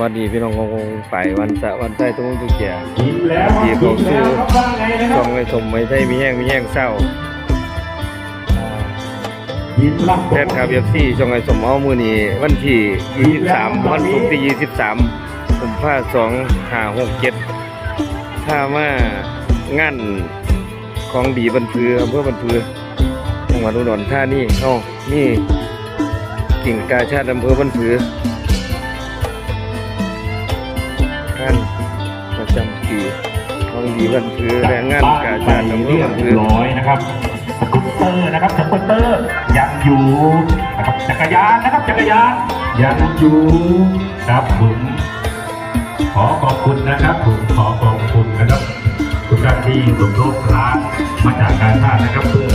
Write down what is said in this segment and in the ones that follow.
วัสดีพี่น้องของวงไปวันสะวันใต้ตุ้งตุกแก่กินแล้วที่กิเขานสู้แล้วครับว่าไงนะคช่รัอบงไอ้สมไม่ใช่มีแห้งมีแห้งเศร้ากินลับแพทย์ครับเอฟซีช่องไอ้สมเอามือนี้วันที่ 23 วันศุกร์ที่ 23ผมพาสองหาหกเจ็ดถ้ามางานของดีบันพืออำเภอบันพือจังหวัดอุดรธานีเอ้านี่กิ่งกาชาติอำเภอบันพือารประจำปีของดีบันพือและงานกาชาติเรีอยบร้อยนะครับสกูตเตอร์นะครับสกูตเตอร์ยังอยู่นะครับจักรยานนะครับจักรยานยังอยู่ครับผมขอขอบคุณนะครับผมขอขอบคุณนะครับทุกท่านที่สมทบร้านมาจากการท่านะครับเพื่อ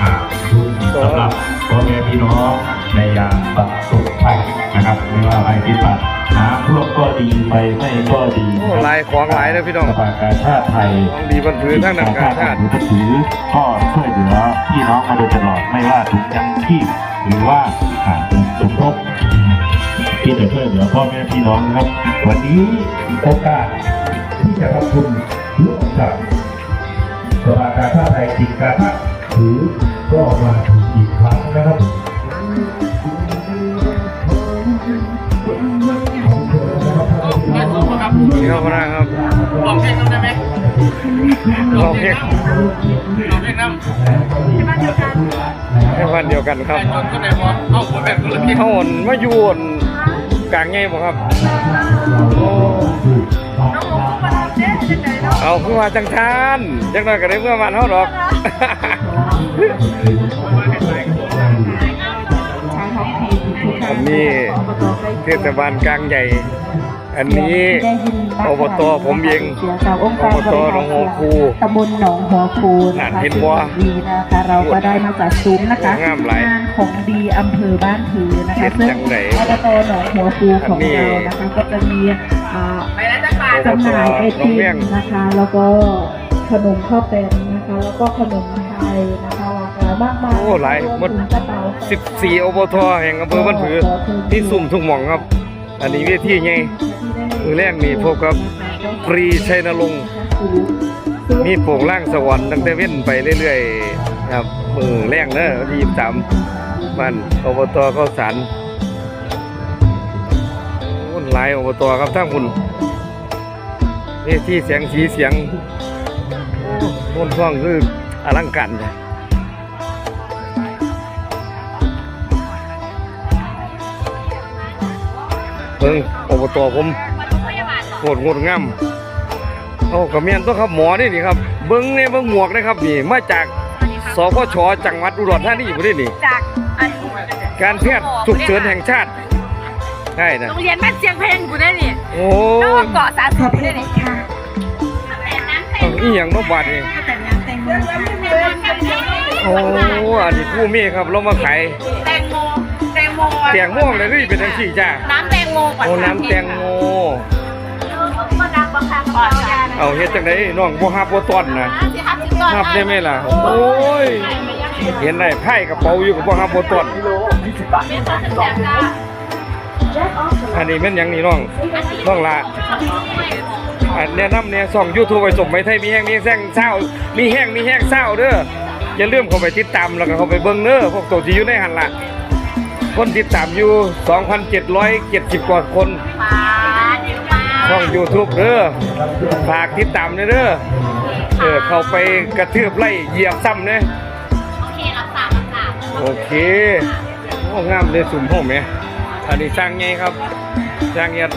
อ่าทุนสำหรับพ่อแม่พี่น้อง ในยามประสบภัยนะครับไม่ว่าภัยพิบัติน้ำท่วมก็ดีไฟไหม้ก็ดีโอ้หลายของหลายเลยพี่น้องสภากาชาติไทยของดีบันพือทั้งนั้นกาชาติหรือถือก็ช่วยเหลือพี่น้องมาโดยตลอดไม่ว่าถุงยังชีพหรือว่าอ่าสมทบที่จะช่วยเหลือพ่อแม่พี่น้องนะครับ วันนี้โอกาสที่จะทำบุญร่วมกับสภากาชาติไทยจิตกาชาติถือก็มาถึงอีกครั้งนะครับ นี่ครับพนักครับลองเพลงน้ำได้ไหมลองเพลงลองเพลงน้ำให้วันเดียวกันครับแต่จนก็ได้หมดเอาหัวแบบคนละเพลงเขาอ่อนมาอยู่อ่อนกลางไงบ่ครับโอ้เอาคือว่าจังทานจังหน่อยก็ได้เมื่อวันเฮาดอกอันนี้เทศบาลกลางใหญ่ อันนี้อบตผมเองเสียสาวองค์การอบตหนองหัวคูตำบลหนองหัวคูนั่นะนคะเห็นบ่ดีนะคะเราก็ได้มาจากซุ้มนะคะงามหลายงานของดีอำเภอบ้านผือนะเฮ็คะดซึ่งจังไหนอบตหนองหัวคูของอันนี้เรานะคะก็จะมีอ่าไปแล้วจ้าป่าจำหน่ายไอน้อติงเมี่ยงมนะคะ แล้วก็ขนมข้าวแป้งนะคะ แล้วก็ขนมไทยนะคะหลากหลายมากมายโอ้หลายหมดรวถึงกระเป๋า14 อบตแห่งอำเภอบ้านผือที่สุ่มทุกหม่องครับ อันนี้เวทีใหญ่มือแรกนี่พบกับปรีชัยนรงค์มีโป่งล่างสวรรค์ตั้งแต่เว้นไปเรื่อยๆครับมือแรงเนอะยี่สามบ้านอบตก็สารวุ่นลายอบตครับทั้งคุณเวทีเสียงสีเสียงโอ้โหท่วงคืออลังการเลย เพิ่งอบตผมโคตรงดงามเอากระเมียนตัวครับหมอนี่นี่ครับ เบิ้งเนี่ยเบิ้งหมวกนะครับนี่มาจากสพชจังหวัดอุดรธานีบ่ได้นี่จากอันการแพทย์ฉุกเฉินแห่งชาติใช่นะโรงเรียนแม่เสียงเพลงกูได้นี่โอ้แล้วยเกาะสาสุกูได้นี่เอาอีหยังมาบาดนี่โอ้อันนี้ผู้มีครับเรามาขายแตงโมแตง โมแตงม่วงเลยนี่เป็นจังซี่จ้าน้ำแตงโมก่อนโอ้น้ำแตงโมก็น้ำบางครั้งก่อนยาเอาเฮ็ดจังไดน้องบ่ฮับบ่ต้อนนะสิฮับสิก่อนฮับได้ไหมล่ะ โอ้ย เห็นได้ไพ่กระเป๋าอยู่กับบ่ฮับบ่ต้อนเป็นตัวแสบจ้าอันนี้แม่นหยังนี่น้องน้องละอันแนะนำเนี่ยส่อง YouTube ไปส่งไปไทยมีแห้งมีแห้งเศร้ามีแห้งมีแห้งเศร้าเด้ออย่าลืมเข้าไปติดตามแล้วก็เข้าไปเบิ่งเด้อพวกตัวที่อยู่ในหันละ คนติดตามอยู่ 2,770 กว่าคนปาเยอะมากช่อง YouTube เด้อฝากติดตามเด้อเด้อเออเข้าไปกระทืบไล่เหยียบซ้ำเด้โอเครับสามรับสามโอเคโอ้งามเลยสุ่มห้องแหมอันนี้สร้างไงครับสร้างเงียด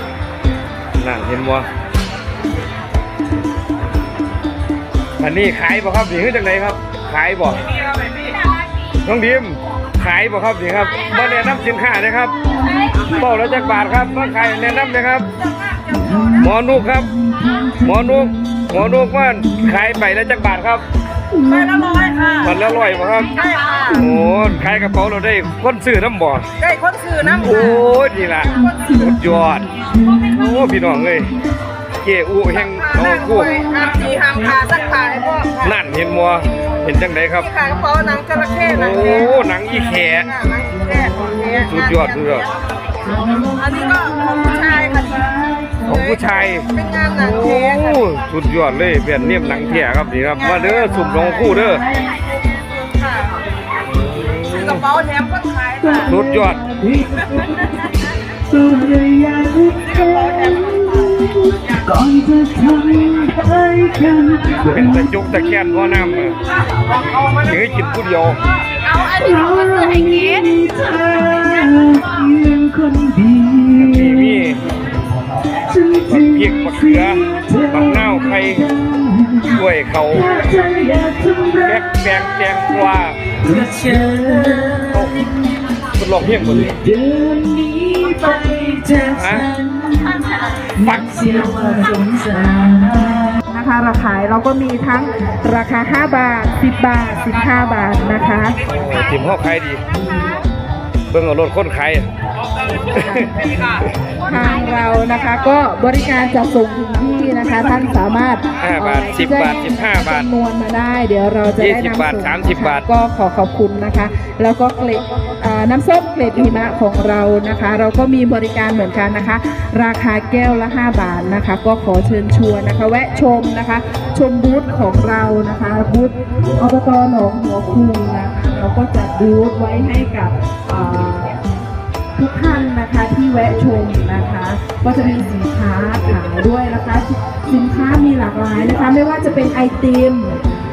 นั่นเห็นบ่อันนี้ขายบ่ครับนี่คือจังไดครับ ขายบ่น้องดิมขายบ่ครับนี่ครับมาแนะนำสินค้านะครับเป้าแล้วจักบาทครับมาขายแนะนำเลยครับ หมอนุกครับ หมอนุกหมอนุกว่าขายไปแล้วจักบาทครับไปละร้อยค่ะมันละร้อยบ่ครับใช่ค่ะโอ้ขายกระเป๋าเราได้คนซื้อน้ำบ่ได้คนสื่อน้ำโอ้ยนี่ล่ะสุดยอดโอ้พี่น้องเอ้ยเกอูแห่ง น้องกู้ห้ามจีห้ามขาสักขาให้พ่อค่ะนั่นเห็นบ่เห็นจังไดครับที่ขายกระเป๋าหนังจระเข้หนังโอ้แท้หนังอีแขหนังแท้ของแท้สุดยอดสุดยอดอันนี้ก็ของผู้ชายค่ะผู้ชายเป็นงานหนังโอ้เทค่ะสุดยอดเลยเป็นเนียมหนังเที่ยครับนี่ครับมาเด้อสุ่มน้องคู่เด้อค่ะซื้อกระเป๋าแถมคนขายค่ะสุดยอดสุดยอด ก่อนจะทำให้กันเป็นตะจุกตะแคนพ่อน้ำเลยถือกินผู้เดียวเอาอันนี้เอามาซื้อให้กินเธอเพียงคนเดีมียวมีบักพริกบักเขือบักนาวไข่กล้วยเขาเธออยากทำแบรักกแบงแตงกวากับฉันเขาคุณลองเพียงหมดเลยเดิ นักเสียวสงสารนะคะราคาเราก็มีทั้งราคา 5 บาท 10 บาท 15 บาทนะคะ โอ้ยทีมห้อใครดี เบิ่งเอารถคนใคร ทางเรานะคะก็บริการจัดส่งถึงที่นะคะท่านสามารถห้าบาทสิบบาทสิบห้าบาทจำนวนมาได้ เดี๋ยวเราจะได้ยี่สิบนำบาทส่งสามสิบบาท ก็ขอขอบคุณนะคะ แล้วก็เกล็ดอ่าน้ำส้มเกล็ดหิมะของเรานะคะ เราก็มีบริการเหมือนกันนะคะ ราคาแก้วละ 5 บาทนะคะ ก็ขอเชิญชวนนะคะ แวะชมนะคะ ชมบูธของเรานะคะบูธอบตหนองหัวคูนะคะเราก็จัดบูธไว้ให้กับอ่า ทุกท่านนะคะที่แวะชมนะคะ ก็จะมีสินค้าขายด้วยนะคะ สินค้ามีหลากหลายนะคะ ไม่ว่าจะเป็นไอติม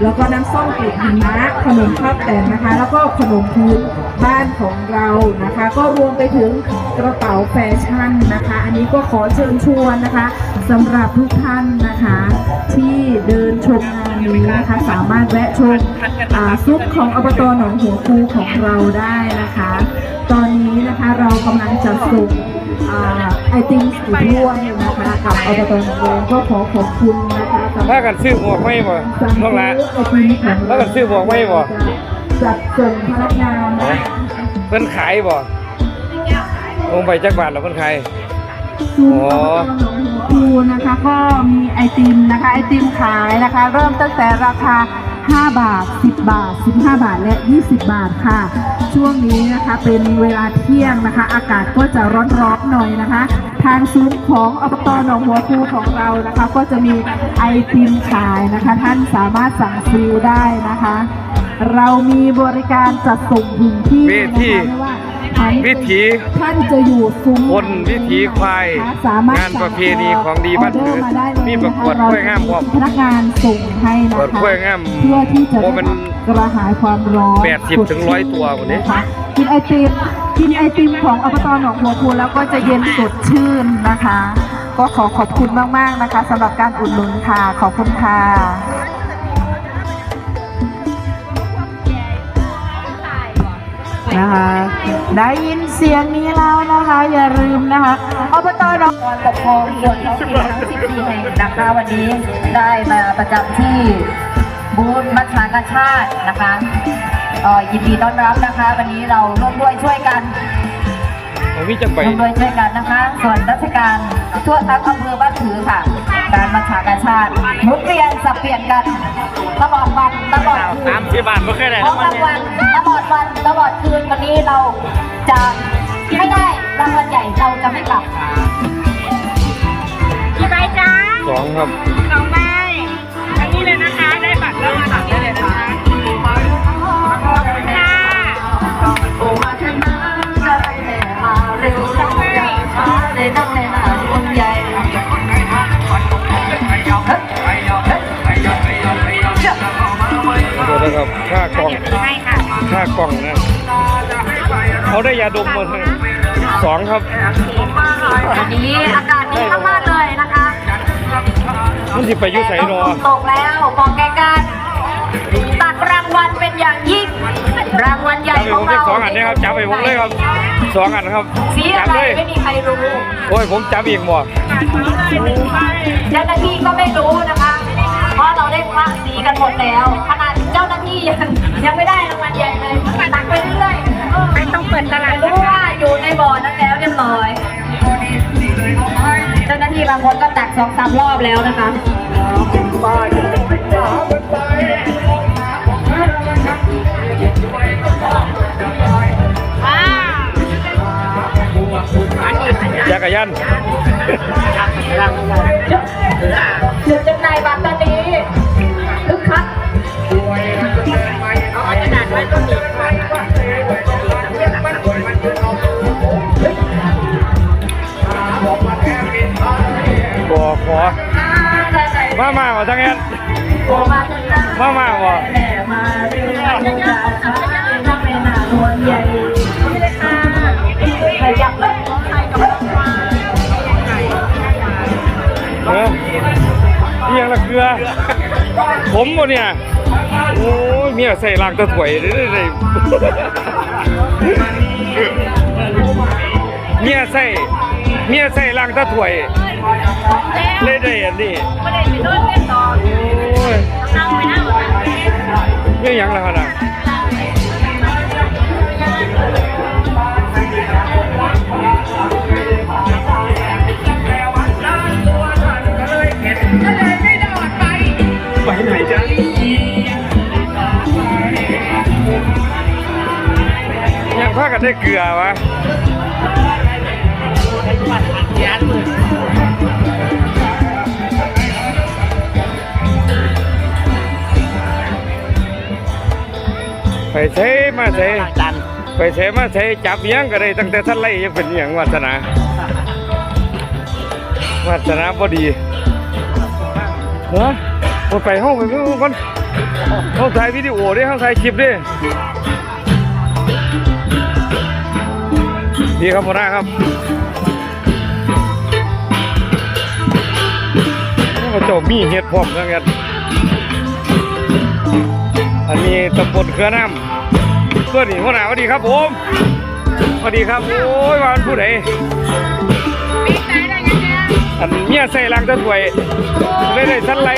แล้วก็น้ำส้มเกล็ดหิมะขนมข้าวแต่นนะคะ แล้วก็ขนมพื้นบ้านของเรานะคะ ก็รวมไปถึงกระเป๋าแฟชั่นนะคะ อันนี้ก็ขอเชิญชวนนะคะสำหรับทุกท่านนะคะ ที่เดินชมงานนี้นะคะ สามารถแวะชมซุปของอบตหนองหัวคูของเราได้นะคะ ตอนนี้นะคะ เรากำลังจะส่งอ่าไอติมสีม่วงนะคะกับอบตหนองบัวก็ขอขอบคุณนะคะสำหรับถ้ากันซื้อหมวกไม่บ่สั่งน้องละซื้อไอติมของแล้วก็ซื้อหมวกไว้บ่จัดส่งพนักงานนะคะเพิ่นขายบ่ลงไปจักบาทแล้วเพิ่นขายซูมอบตหนองหัวคูนะคะก็มีไอติมนะคะไอติมขายนะคะ เริ่มตั้งแต่ราคา 5 บาท 10 บาท 15 บาทและ 20 บาทค่ะ ช่วงนี้นะคะเป็นเวลาเที่ยงนะคะ อากาศก็จะร้อนๆหน่อยนะคะ ทางซุ้มของอบตหนองหัวคูของเรานะคะ ก็จะมีไอติมขายนะคะ ท่านสามารถสั่งซื้อได้นะคะ เรามีบริการจัดส่งถึงที่วินะธีคะไม่ว่าท่านวิถีท่านจะอยู่ซุ้มคนวิถีควายสามารถงานประเพณีของดีบ้านออเกิเดอดร์มาได้เลยมีประกวดนคกล้วยงามพร้อมพนักงานส่งให้นะเปิดคะกล้วยงามเพื่อที่จะโอ้มันกระหายความร้อน80ถึง100ตัวกว่านี้นะคะกินไอติมกินไอติมของอบตหนองหัวคูแล้วก็จะเย็นสดชื่นนะคะ ก็ขอขอบคุณมากๆนะคะสำหรับการอุดหนุนค่ะ ขอบคุณค่ะ นะคะ ได้ยินเสียงนี้แล้วนะคะ อย่าลืมนะคะอบตหนองการปกครองส่วนท้องถิ่นทั้ง14แห่งนะคะวันนี้ได้มาประจำที่บูธมัชฌากาชาตินะคะเอ่อยินดีต้อนรับนะคะ วันนี้เราร่วมด้วยช่วยกันผมมีจักใบร่วมด้วยช่วยกันนะคะ ส่วนราชการทั่วทั้งอำเภอบ้านถือค่ะ การมัชฌากาชาติหมุนเวียนสับเปลี่ยนกัน ตลอดวันตลอดคืนสามสิบบาทก็แค่ไหนของรางวัลตลอดวันตลอดคืนวันนี้เราจะไม่ได้รางวัลใหญ่เราจะไม่กลับ กี่ใบจ้าสองครับ กล่องนะเขาได้ยาดมมาให้สองครับวันนี้อากาศดีมากๆเลยนะคะมันสิไปอยุ่ใส่นอตกแล้วบอกแกกันตักรางวัลเป็นอย่างยิ่งรางวัลใหญ่จับไปขผองมเราแค่สองอันนี้ครับจับไปผมเลยครับสองอันครับสีจัอะไรเลยไม่มีใครรู้โอ้ยผมจับอีกบ่เจ้าหน้าที่ก็ไม่รู้นะคะ เพราะเราได้คละสีกันหมดแล้วขนาด เจ้าหน้าที่ยังยังไม่ได้รางวัลใหญ่เลยตักไปเรื่อยๆไม่ต้องเปิดตลาดรู้ว่าอยู่ในบ่อนั้นแล้วเรียบร้อย เจ้าหน้าที่บางคนก็ตักสองสามรอบแล้วนะคะจักรยานจุดจำหน่ายบัตรตอนนี้ มามาว่ามาเรื่อยๆจะทำเป็นหน้านวลใหญ่ไม่ได้ค่ะใครอยากเล่นของไทยกับของฟ้าเออนี่ยังละเกลือ ผมบ่เนี่ย โอ้ยเมียใส่ลากตะถวยเด้อเด้อเมียใส่ เมียใส่ลากตะถวย เลยได้อันนี้ไม่ได้ไปโดนเล่นต่อโอ้ยนั่งไปนั่งเมียหยังล่ะขนาดไปไหนจ๊ะยังพากันได้เกลือวะ ไปเทมาเทไปเทมาเทจับยังก็ได้ตั้งแต่ท่านไล่ยังเป็นอย่างวาสนาวาสนาพอดีเฮ้ยบ่ไปห้องไปเพิ่งก่อนห้องถ่ายวิดีโอด้ห้องถ่ายคลิปด้ดีครับหัวหน้าครับ โอ้เจ้ามีเห็ดพร้อมกันกันอันนี้ตำบลเครือน้ำส่วนนี้หัวหน้าสวัสดีครับผมสวัสดีครับ โอ้ยวันผู้ใดอันเมียใส่ลังตะถวยเลยได้สันไหล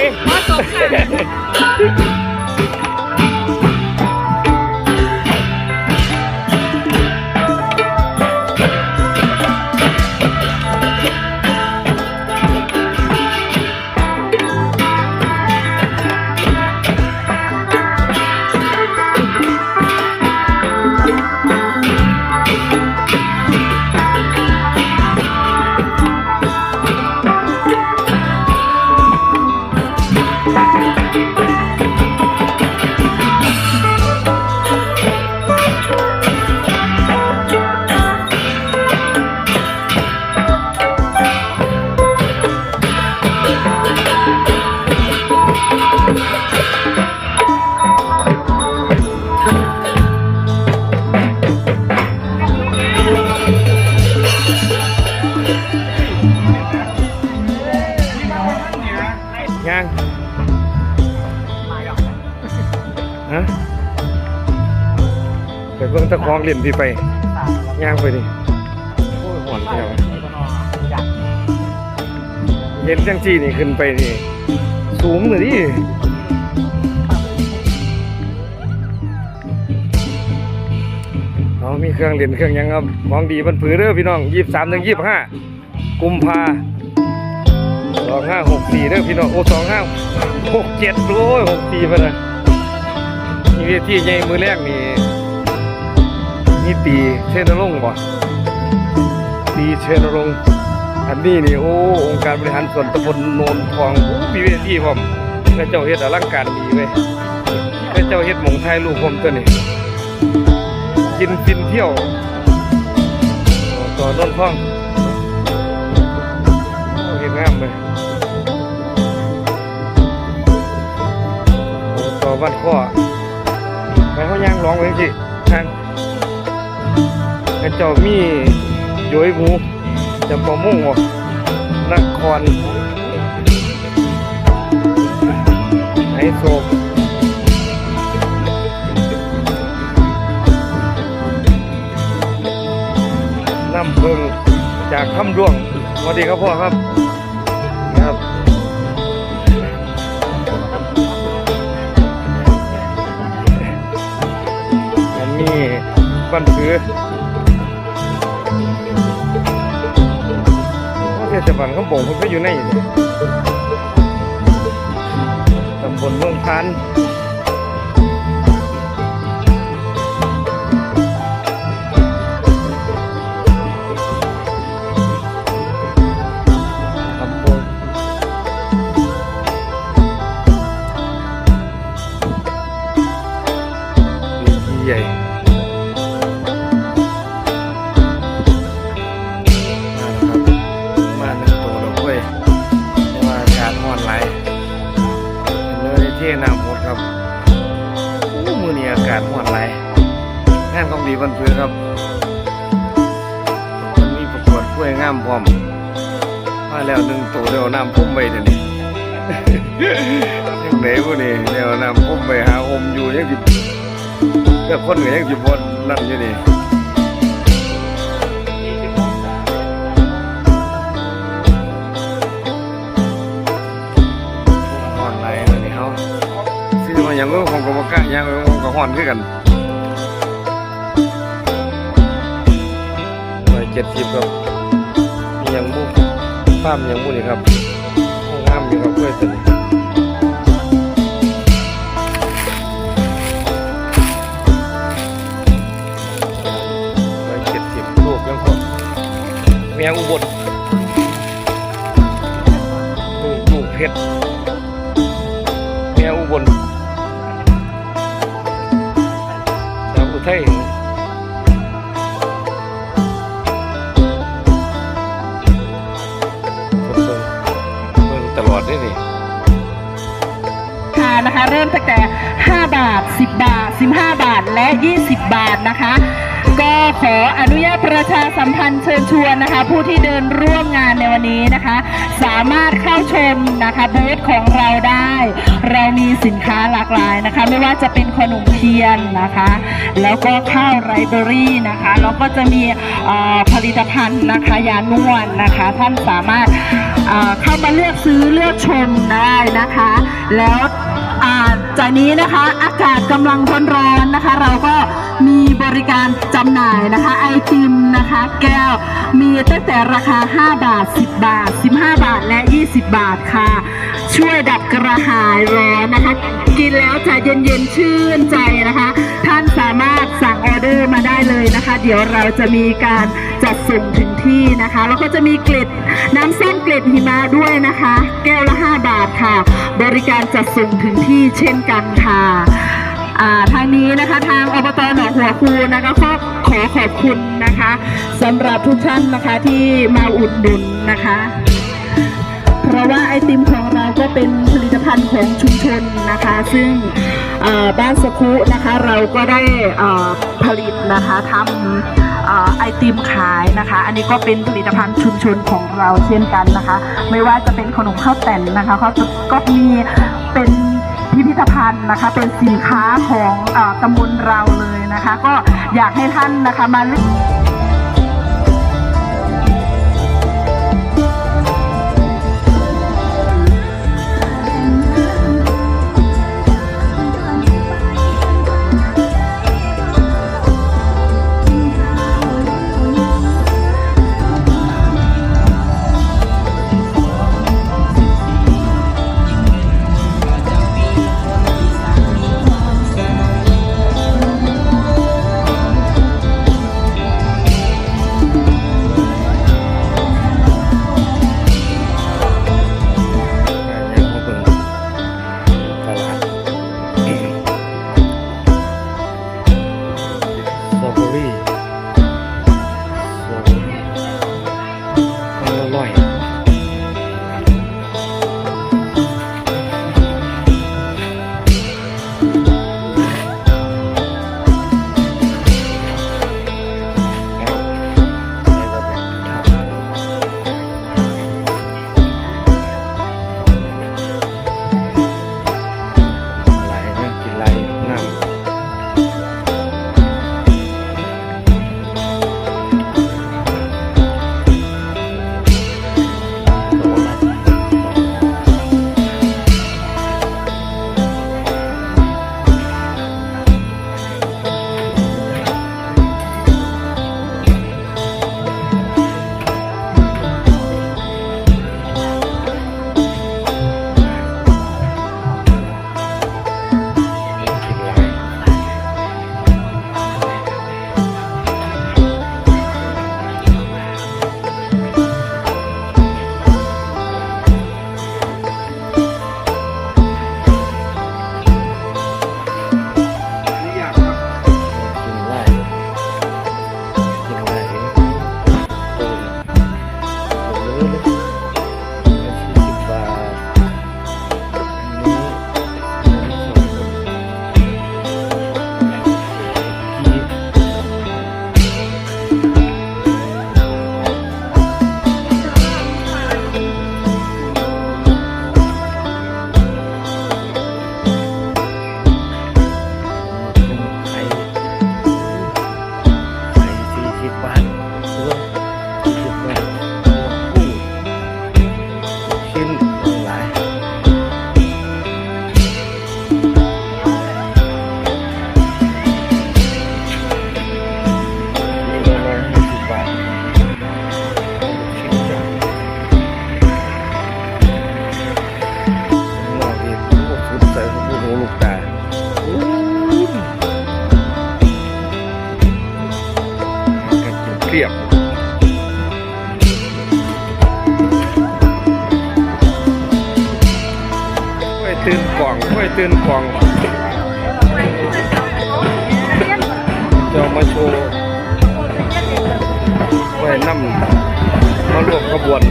เบิ่งตะคองเล่นพี่ไปย่างไปดิโอ้ยหอนแถวเห็นจังจีนี่ขึ้นไปนี่สูงเลยดิเอามีเครื่องเล่นเครื่องยังครับของดีมันผือเด้อพี่น้องยี่สามถึงยี่ห้ากุมภาสองห้าหกสี่เด้อพี่น้องโอ้สองห้าหกเจ็ดโอ้ยหกสี่ไปเลยนี่เวทีใหญ่มือแรกนี่ นี่ตีเชนรงบ่ตีเชนรงอันนี้นี่โอ้องค์การบริหารส่วนตำบลโนนทองโอ้มีเวทีพร้อมพระเจ้าเฮ็ดอลังการดีเว้ยพระเจ้าเฮ็ดหมงไทยรูปผมตัวนี้กินฟินเที่ยวต่อนนทองโอ้เห็นงามเลยต่อบ้านข้อไปเขาย่างร้องไว้สิทาง เจ้ามีโยยหมูจำปามุ่งวะนครไอโศกน้ำเพิงจากคำร่วงสวัสดีครับพ่อครับครับอันนี้บันผือ ทศบาลเขาบอกมันก็อยู่ในตำบลเมืองพัน กวดกล้วยงามพร้อมมาแล้วหนึ่งตัวเดียวน้ำพุ่มไปเดี๋ยวนี้ยังไหนพวกนี้เดี๋ยวน้ำพุ่มไปหาอมอยู่ยังสิบเพื่อคนก็ยังสิบนนั่นอยู่นี่ห่อนไรแล้วนี่เขาซื้อมาอย่างก็คงกบกะอย่างก็คงกห่อนขึ้นกันร้อยเจ็ดสิบครับ ฟาร์มย่างบุนี่ครับโอ้งามอยู่ครับกล้วยตัวนี้ร้อยเจ็ดสิบลูกยังพอเมียอุบลลูกลูกเพชรเมียอุบลสาวอุทัย นะคะเริ่มตั้งแต่ 5 บาท 10 บาท 15 บาทและ 20 บาทนะคะ ก็ขออนุญาตประชาสัมพันธ์เชิญชวนนะคะ ผู้ที่เดินร่วมงานในวันนี้นะคะ สามารถเข้าชมนะคะบูธของเราได้ เรามีสินค้าหลากหลายนะคะ ไม่ว่าจะเป็นขนมเทียนนะคะ แล้วก็ข้าวไรเบอรี่นะคะแล้วก็จะมีผลิตภัณฑ์นะคะยานวดนะคะ ท่านสามารถเข้ามาเลือกซื้อเลือกชมได้นะคะ แล้ว จากนี้นะคะอากาศกำลังร้อนๆนะคะ เราก็มีบริการจำหน่ายนะคะ ไอติมนะคะ แก้วมีตั้งแต่ราคา 5 บาท 10 บาท 15 บาทและ 20 บาทค่ะ ช่วยดับกระหายร้อนนะคะ กินแล้วจะเย็นๆชื่นใจนะคะ ท่านสา เดอร์มาได้เลยนะคะ เดี๋ยวเราจะมีการจัดส่งถึงที่นะคะแล้วก็จะมีเกล็ดน้ำส้มเกล็ดหิมะด้วยนะคะ แก้วละ 5 บาทค่ะ บริการจัดส่งถึงที่เช่นกันค่ะทางนี้นะคะทางอบตหนองหัวคูนะคะก็ขอขอบคุณนะคะสำหรับทุกท่านนะคะที่มาอุดหนุนนะคะ เพราะว่าไอติมของเราก็เป็นผลิตภัณฑ์ของชุมชนนะคะ ซึ่ง บ้านสคุนะคะเราก็ได้ผลิตนะคะทำออไอติมขายนะคะ อันนี้ก็เป็นผลิตภัณฑ์ชุมชนของเราเช่นกันนะคะ ไม่ว่าจะเป็นขนมข้าวแต่นนะคะเขาจะก็มีเป็นพิพิธภัณฑ์นะคะเป็นสินค้าของอตำบลเราเลยนะคะ ก็อยากให้ท่านนะคะมาเลือก กล่องค่อยตื่นกล่องจะมาโชว์ไว้นำมาร่วมขบวน